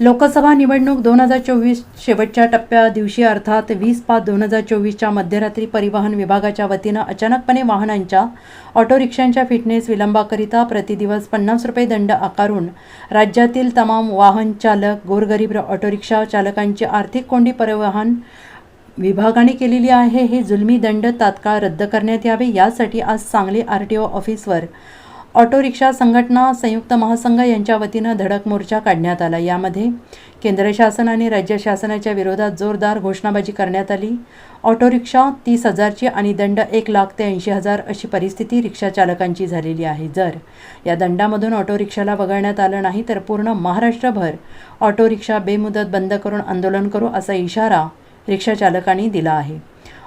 लोकसभा निवडणूक दोन हजार चोवीस शेवटच्या टप्प्या दिवशी अर्थात वीस पाच दोन हजार चोवीसच्या मध्यरात्री परिवहन विभागाच्या वतीनं अचानकपणे वाहनांच्या ऑटो रिक्षांच्या फिटनेस विलंबाकरिता प्रतिदिवस पन्नास रुपये दंड आकारून राज्यातील तमाम वाहन चालक गोरगरीब ऑटो रिक्षा चालकांची आर्थिक कोंडी परिवहन विभागाने केलेली आहे. हे जुलमी दंड तात्काळ रद्द करण्यात यावे. यासाठी आज सांगली आर टी ओ ऑफिसवर ऑटो रिक्षा संघटना संयुक्त महासंघ यांच्या वतीनं धडक मोर्चा काढण्यात आला. यामध्ये केंद्र शासन आणि राज्य शासनाच्या विरोधात जोरदार घोषणाबाजी करण्यात आली. ऑटो रिक्षा तीस हजारची आणि दंड एक लाख ते ऐंशी हजार अशी परिस्थिती रिक्षा चालकांची झालेली आहे. जर या दंडामधून ऑटो रिक्षाला वगळण्यात आलं नाही तर पूर्ण महाराष्ट्रभर ऑटो रिक्षा बेमुदत बंद करून आंदोलन करू असा इशारा रिक्षा चालकांनी दिला आहे.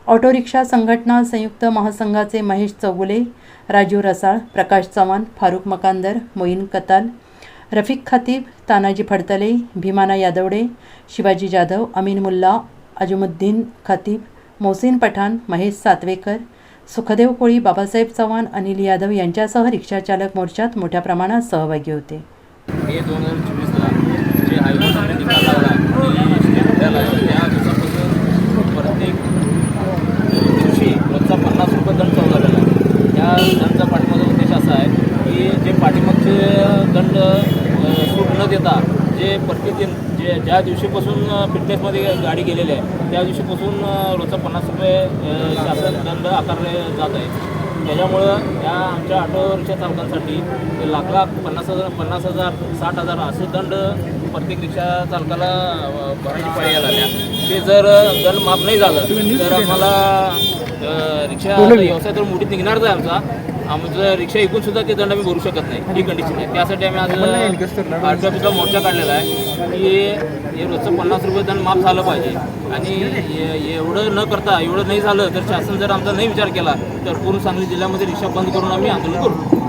ऑटो रिक्षा संघटना संयुक्त महासंघाचे महेश चौगुले राजीव रसाळ प्रकाश चव्हाण फारुख मकांदर मोईन कताल रफिक खातीब तानाजी फडतले भीमाना यादवडे शिवाजी जाधव अमीन मुल्ला अजमुद्दीन खातीब मोहसिन पठाण महेश सातवेकर सुखदेव कोळी बाबासाहेब चव्हाण अनिल यादव यांच्यासह रिक्षाचालक मोर्चात मोठ्या प्रमाणात सहभागी होते मे दोन हजार चोवीसला जे हायकोर्टाने निकाल लागला की स्टेट आहे त्या दिवसापासून प्रत्येक दिवशी रोजचा पन्नास रुपये दंड चालवलेला आहे त्या दंडचा पाठीमागचा उद्देश असा आहे की पाठीमागचे दंड सूट न देता जे प्रतिदिन जे ज्या दिवशीपासून फिटनेसमध्ये गाडी गेलेली आहे त्या दिवशीपासून रोजचा पन्नास रुपये शासन दंड आकारले जात आहे. त्याच्यामुळं या आमच्या ऑटो रिक्षा चालकांसाठी ते लाख लाख पन्नास हजार पन्नास हजार साठ हजार असे दंड प्रत्येक रिक्षा चालकाला पाळी यायला लागल्या ते जर दंड माफ नाही झालं तर आम्हाला रिक्षा व्यवसाय तर मोठीत निघणारच आहे आमचा. आमचं रिक्षा ऐकून सुद्धा ते दंड आम्ही भरू शकत नाही. ही कंडिशन आहे. त्यासाठी आम्ही आज ऑफिसला मोर्चा काढलेला आहे. की हे रोजचं पन्नास रुपये दंड माफ झालं पाहिजे. आणि एवढं न करता एवढं नाही झालं तर शासन जर आमचा नाही विचार केला तर पूर्ण सांगली जिल्ह्यामध्ये रिक्षा बंद करून आम्ही आंदोलन करू.